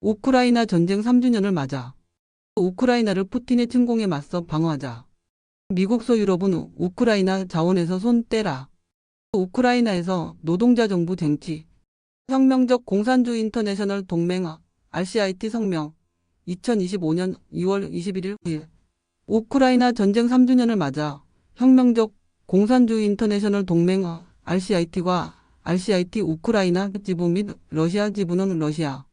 우크라이나 전쟁 3주년을 맞아 우크라이나를 푸틴의 침공에 맞서 방어하자. 미국서 유럽은 우크라이나 자원에서 손 떼라. 우크라이나에서 노동자 정부 쟁취. 혁명적 공산주의 인터내셔널 동맹 RCIT 성명 2025년 2월 21일 1 우크라이나 전쟁 3주년을 맞아 혁명적 공산주의 인터내셔널 동맹 RCIT과 RCIT 우크라이나 지부 및 러시아 지부는 러시아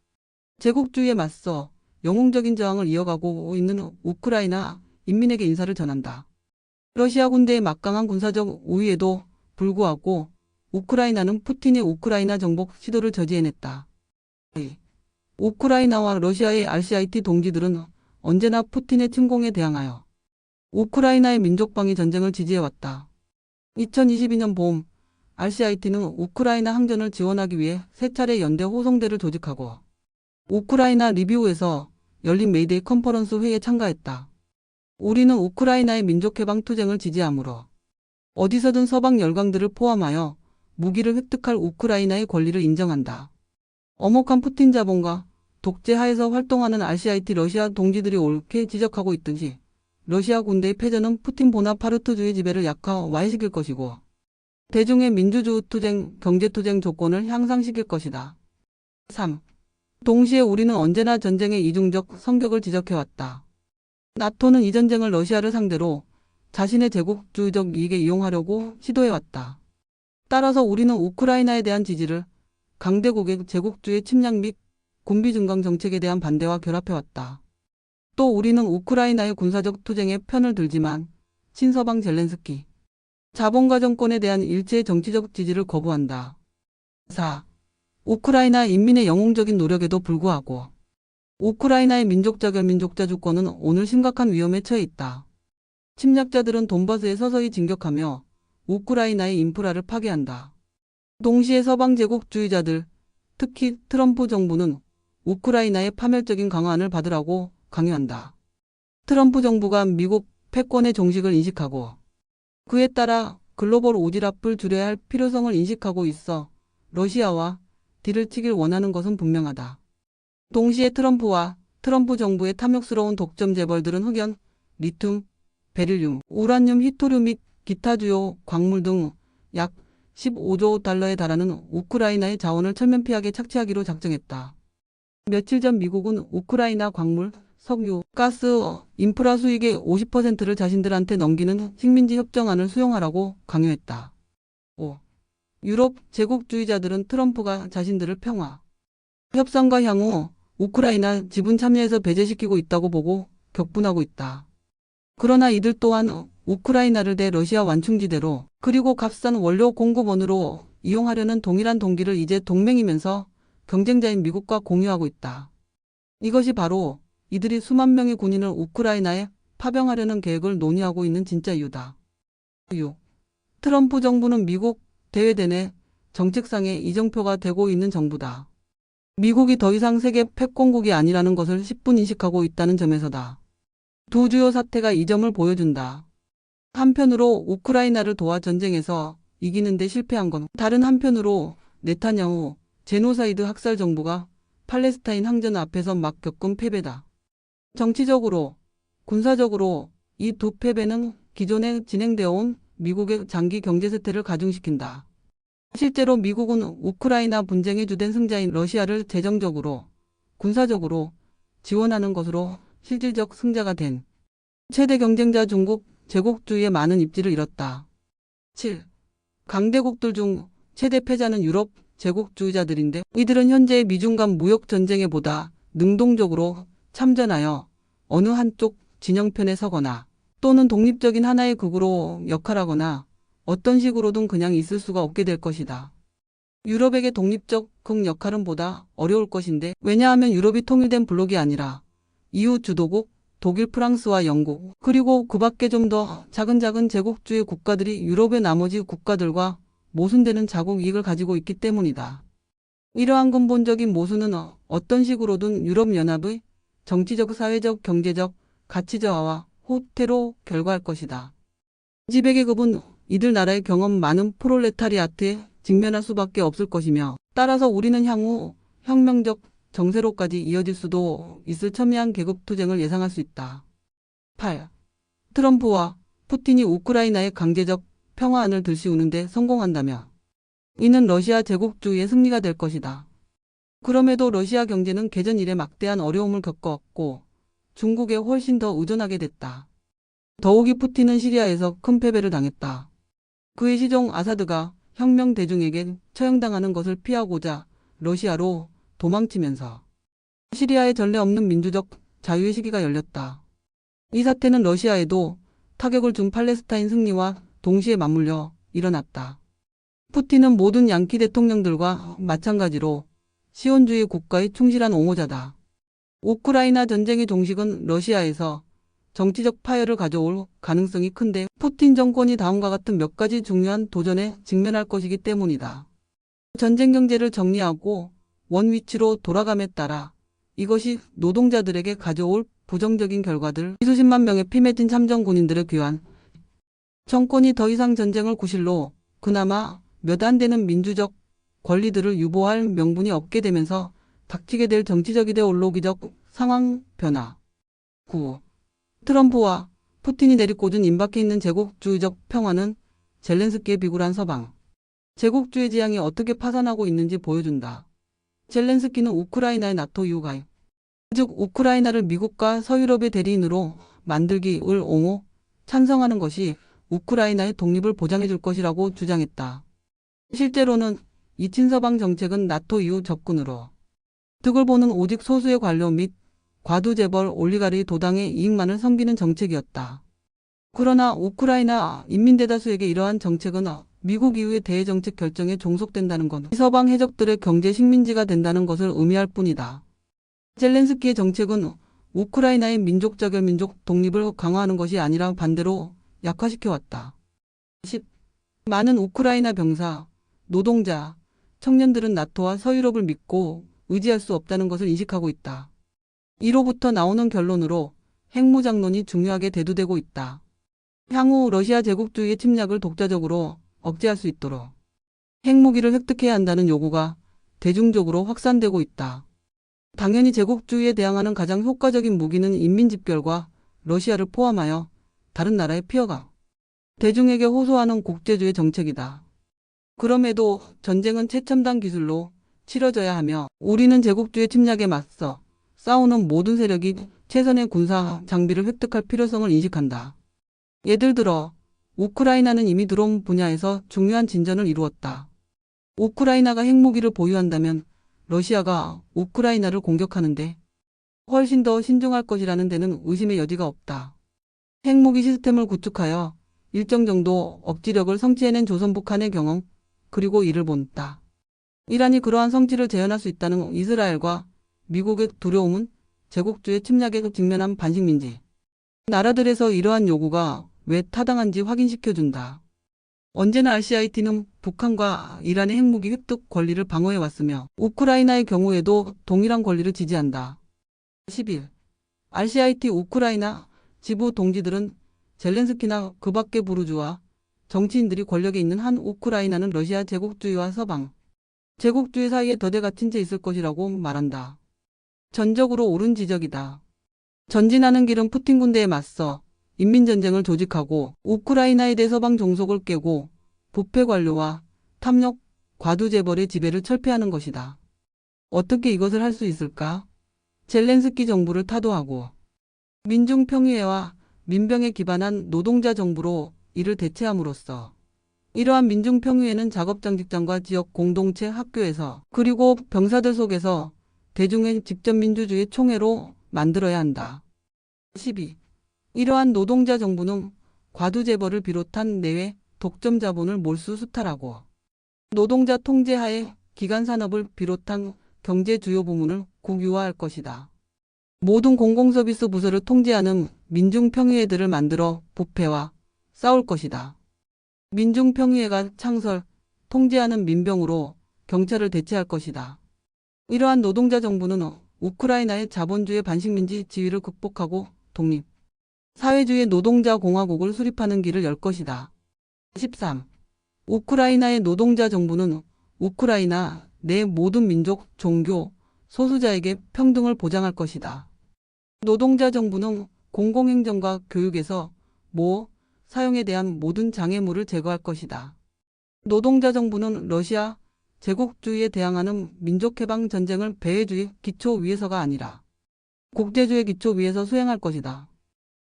제국주의에 맞서 영웅적인 저항을 이어가고 있는 우크라이나 인민에게 인사를 전한다. 러시아 군대의 막강한 군사적 우위에도 불구하고 우크라이나는 푸틴의 우크라이나 정복 시도를 저지해냈다. 우크라이나와 러시아의 RCIT 동지들은 언제나 푸틴의 침공에 대항하여 우크라이나의 민족방위 전쟁을 지지해왔다. 2022년 봄 RCIT는 우크라이나 항전을 지원하기 위해 세 차례 연대 호송대를 조직하고 우크라이나 리비우에서 열린 메이데이 컨퍼런스 회의에 참가했다. 우리는 우크라이나의 민족해방 투쟁을 지지하므로 어디서든 서방 열강들을 포함하여 무기를 획득할 우크라이나의 권리를 인정한다. 엄혹한 푸틴 자본과 독재 하에서 활동하는 RCIT 러시아 동지들이 옳게 지적하고 있듯이 러시아 군대의 패전은 푸틴 보나파르트주의 지배를 약화시킬 것이고 대중의 민주주의 투쟁, 경제투쟁 조건을 향상시킬 것이다. 3. 동시에 우리는 언제나 전쟁의 이중적 성격을 지적해왔다. 나토는 이 전쟁을 러시아를 상대로 자신의 제국주의적 이익에 이용하려고 시도해왔다. 따라서 우리는 우크라이나에 대한 지지를 강대국의 제국주의 침략 및 군비 증강 정책에 대한 반대와 결합해왔다. 또 우리는 우크라이나의 군사적 투쟁에 편을 들지만 친서방 젤렌스키 자본가 정권에 대한 일체의 정치적 지지를 거부한다. 4. 우크라이나 인민의 영웅적인 노력에도 불구하고 우크라이나의 민족자 결 민족자 주권은 오늘 심각한 위험에 처해 있다. 침략자들은 돈바스에 서서히 진격하며 우크라이나의 인프라를 파괴한다. 동시에 서방 제국주의자들, 특히 트럼프 정부는 우크라이나의 파멸적인 강화안을 받으라고 강요한다. 트럼프 정부가 미국 패권의 종식을 인식하고 그에 따라 글로벌 오지랖을 줄여야 할 필요성을 인식하고 있어 러시아와 딜을 치길 원하는 것은 분명하다. 동시에 트럼프와 트럼프 정부의 탐욕스러운 독점 재벌들은 흑연, 리튬, 베릴륨, 우라늄, 히토류 및 기타 주요 광물 등 약 15조 달러에 달하는 우크라이나의 자원을 철면피하게 착취하기로 작정했다. 며칠 전 미국은 우크라이나 광물, 석유, 가스, 인프라 수익의 50%를 자신들한테 넘기는 식민지 협정안을 수용하라고 강요했다. 5. 유럽 제국주의자들은 트럼프가 자신들을 평화, 협상과 향후 우크라이나 지분 참여에서 배제시키고 있다고 보고 격분하고 있다. 그러나 이들 또한 우크라이나를 대 러시아 완충지대로 그리고 값싼 원료 공급원으로 이용하려는 동일한 동기를 이제 동맹이면서 경쟁자인 미국과 공유하고 있다. 이것이 바로 이들이 수만 명의 군인을 우크라이나에 파병하려는 계획을 논의하고 있는 진짜 이유다. 6. 트럼프 정부는 미국 대외대 내 정책상의 이정표가 되고 있는 정부다. 미국이 더 이상 세계 패권국이 아니라는 것을 10분 인식하고 있다는 점에서다. 두 주요 사태가 이 점을 보여준다. 한편으로 우크라이나를 도와 전쟁에서 이기는 데 실패한 건 다른 한편으로 네타냐후 제노사이드 학살 정부가 팔레스타인 항전 앞에서 막 겪은 패배다. 정치적으로, 군사적으로 이 두 패배는 기존에 진행되어 온 미국의 장기 경제 세태를 가중시킨다. 실제로 미국은 우크라이나 분쟁의 주된 승자인 러시아를 재정적으로, 군사적으로 지원하는 것으로 실질적 승자가 된 최대 경쟁자 중국 제국주의에 많은 입지를 잃었다. 7. 강대국들 중 최대 패자는 유럽 제국주의자들인데 이들은 현재 미중 간 무역 전쟁에 보다 능동적으로 참전하여 어느 한쪽 진영편에 서거나 또는 독립적인 하나의 극으로 역할하거나 어떤 식으로든 그냥 있을 수가 없게 될 것이다. 유럽에게 독립적 극 역할은 보다 어려울 것인데 왜냐하면 유럽이 통일된 블록이 아니라 EU 주도국 독일, 프랑스와 영국, 그리고 그 밖에 좀 더 작은 작은 제국주의 국가들이 유럽의 나머지 국가들과 모순되는 자국 이익을 가지고 있기 때문이다. 이러한 근본적인 모순은 어- 어떤 식으로든 유럽연합의 정치적, 사회적, 경제적 가치 저하와 호태로 결과할 것이다. 지배계급은 이들 나라의 경험 많은 프롤레타리아트에 직면할 수밖에 없을 것이며 따라서 우리는 향후 혁명적 정세로까지 이어질 수도 있을 첨예한 계급 투쟁을 예상할 수 있다. 8. 트럼프와 푸틴이 우크라이나의 강제적 평화안을 들시우는 데 성공한다면 이는 러시아 제국주의의 승리가 될 것이다. 그럼에도 러시아 경제는 개전 이래 막대한 어려움을 겪어왔고 중국에 훨씬 더 의존하게 됐다. 더욱이 푸틴은 시리아에서 큰 패배를 당했다. 그의 시종 아사드가 혁명 대중에게 처형당하는 것을 피하고자 러시아로 도망치면서 시리아의 전례 없는 민주적 자유의 시기가 열렸다. 이 사태는 러시아에도 타격을 준 팔레스타인 승리와 동시에 맞물려 일어났다. 푸틴은 모든 양키 대통령들과 마찬가지로 시온주의 국가의 충실한 옹호자다. 우크라이나 전쟁의 종식은 러시아에서 정치적 파열을 가져올 가능성이 큰데 푸틴 정권이 다음과 같은 몇 가지 중요한 도전에 직면할 것이기 때문이다. 전쟁 경제를 정리하고 원 위치로 돌아감에 따라 이것이 노동자들에게 가져올 부정적인 결과들 수십만 명의 피 맺은 참전 군인들의 귀환 정권이 더 이상 전쟁을 구실로 그나마 몇 안 되는 민주적 권리들을 유보할 명분이 없게 되면서 닥치게 될 정치적 이데올로기적 상황 변화 9. 트럼프와 푸틴이 내리꽂은 임박해 있는 제국주의적 평화는 젤렌스키의 비굴한 서방 제국주의 지향이 어떻게 파산하고 있는지 보여준다. 젤렌스키는 우크라이나의 나토 이후 가입 즉 우크라이나를 미국과 서유럽의 대리인으로 만들기를 옹호, 찬성하는 것이 우크라이나의 독립을 보장해 줄 것이라고 주장했다. 실제로는 이 친서방 정책은 나토 이후 접근으로 득을 보는 오직 소수의 관료 및 과두재벌 올리가리 도당의 이익만을 섬기는 정책이었다. 그러나 우크라이나 인민 대다수에게 이러한 정책은 미국 이후의 대외정책 결정에 종속된다는 건 서방 해적들의 경제 식민지가 된다는 것을 의미할 뿐이다. 젤렌스키의 정책은 우크라이나의 민족 자결 민족 독립을 강화하는 것이 아니라 반대로 약화시켜 왔다. 10. 많은 우크라이나 병사, 노동자, 청년들은 나토와 서유럽을 믿고 의지할 수 없다는 것을 인식하고 있다. 이로부터 나오는 결론으로 핵무장론이 중요하게 대두되고 있다. 향후 러시아 제국주의의 침략을 독자적으로 억제할 수 있도록 핵무기를 획득해야 한다는 요구가 대중적으로 확산되고 있다. 당연히 제국주의에 대항하는 가장 효과적인 무기는 인민집결과 러시아를 포함하여 다른 나라의 피어가 대중에게 호소하는 국제주의 정책이다. 그럼에도 전쟁은 최첨단 기술로 치러져야 하며 우리는 제국주의 침략에 맞서 싸우는 모든 세력이 최선의 군사 장비를 획득할 필요성을 인식한다. 예를 들어 우크라이나는 이미 드론 분야에서 중요한 진전을 이루었다. 우크라이나가 핵무기를 보유한다면 러시아가 우크라이나를 공격하는데 훨씬 더 신중할 것이라는 데는 의심의 여지가 없다. 핵무기 시스템을 구축하여 일정 정도 억지력을 성취해낸 조선 북한의 경험 그리고 이를 본다. 이란이 그러한 성취를 재현할 수 있다는 이스라엘과 미국의 두려움은 제국주의 침략에 직면한 반식민지 나라들에서 이러한 요구가 왜 타당한지 확인시켜준다. 언제나 RCIT는 북한과 이란의 핵무기 획득 권리를 방어해 왔으며 우크라이나의 경우에도 동일한 권리를 지지한다. 10일 RCIT 우크라이나 지부 동지들은 젤렌스키나 그 밖의 부르주와 정치인들이 권력에 있는 한 우크라이나는 러시아 제국주의와 서방 제국주의 사이에 더대 갇힌 채 있을 것이라고 말한다. 전적으로 옳은 지적이다. 전진하는 길은 푸틴 군대에 맞서 인민전쟁을 조직하고 우크라이나의 대서방 종속을 깨고 부패 관료와 탐욕 과두재벌의 지배를 철폐하는 것이다. 어떻게 이것을 할 수 있을까? 젤렌스키 정부를 타도하고 민중평의회와 민병에 기반한 노동자 정부로 이를 대체함으로써 이러한 민중평의회는 작업장직장과 지역 공동체 학교에서 그리고 병사들 속에서 대중의 직접 민주주의 총회로 만들어야 한다. 12. 이러한 노동자 정부는 과두재벌을 비롯한 내외 독점 자본을 몰수 수탈하고 노동자 통제하에 기간산업을 비롯한 경제 주요 부문을 국유화할 것이다. 모든 공공서비스 부서를 통제하는 민중평의회들을 만들어 부패와 싸울 것이다. 민중평의회가 창설, 통제하는 민병으로 경찰을 대체할 것이다. 이러한 노동자 정부는 우크라이나의 자본주의 반식민지 지위를 극복하고 독립, 사회주의 노동자 공화국을 수립하는 길을 열 것이다. 13. 우크라이나의 노동자 정부는 우크라이나 내 모든 민족, 종교, 소수자에게 평등을 보장할 것이다. 노동자 정부는 공공행정과 교육에서 모 사용에 대한 모든 장애물을 제거할 것이다. 노동자 정부는 러시아 제국주의에 대항하는 민족해방 전쟁을 배회주의 기초 위에서가 아니라 국제주의 기초 위에서 수행할 것이다.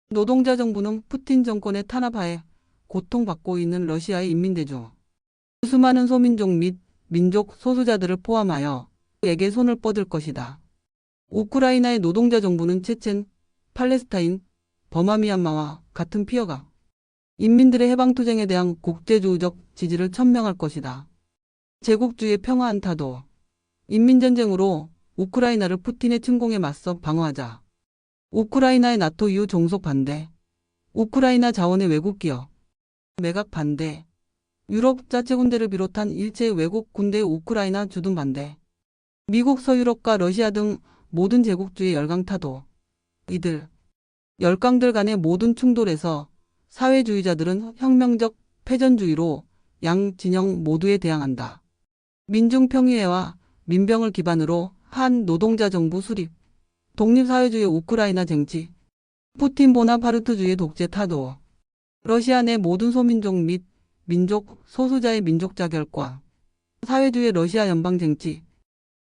노동자 정부는 푸틴 정권의 탄압하에 고통받고 있는 러시아의 인민대중, 수많은 소민족 및 민족 소수자들을 포함하여 에게 손을 뻗을 것이다. 우크라이나의 노동자 정부는 체첸, 팔레스타인, 버마 미얀마와 같은 피어가 인민들의 해방투쟁에 대한 국제주의적 지지를 천명할 것이다. 제국주의의 평화한 타도, 인민전쟁으로 우크라이나를 푸틴의 침공에 맞서 방어하자. 우크라이나의 나토 이후 종속 반대, 우크라이나 자원의 외국 기업, 매각 반대, 유럽 자체 군대를 비롯한 일체 외국 군대의 우크라이나 주둔 반대, 미국 서유럽과 러시아 등 모든 제국주의 열강 타도, 이들, 열강들 간의 모든 충돌에서 사회주의자들은 혁명적 패전주의로 양 진영 모두에 대항한다. 민중평의회와 민병을 기반으로 한 노동자 정부 수립, 독립사회주의 우크라이나 쟁취, 푸틴 보나파르트주의 독재 타도, 러시아 내 모든 소민족 및 민족 소수자의 민족 자결과. 사회주의 러시아 연방 쟁취,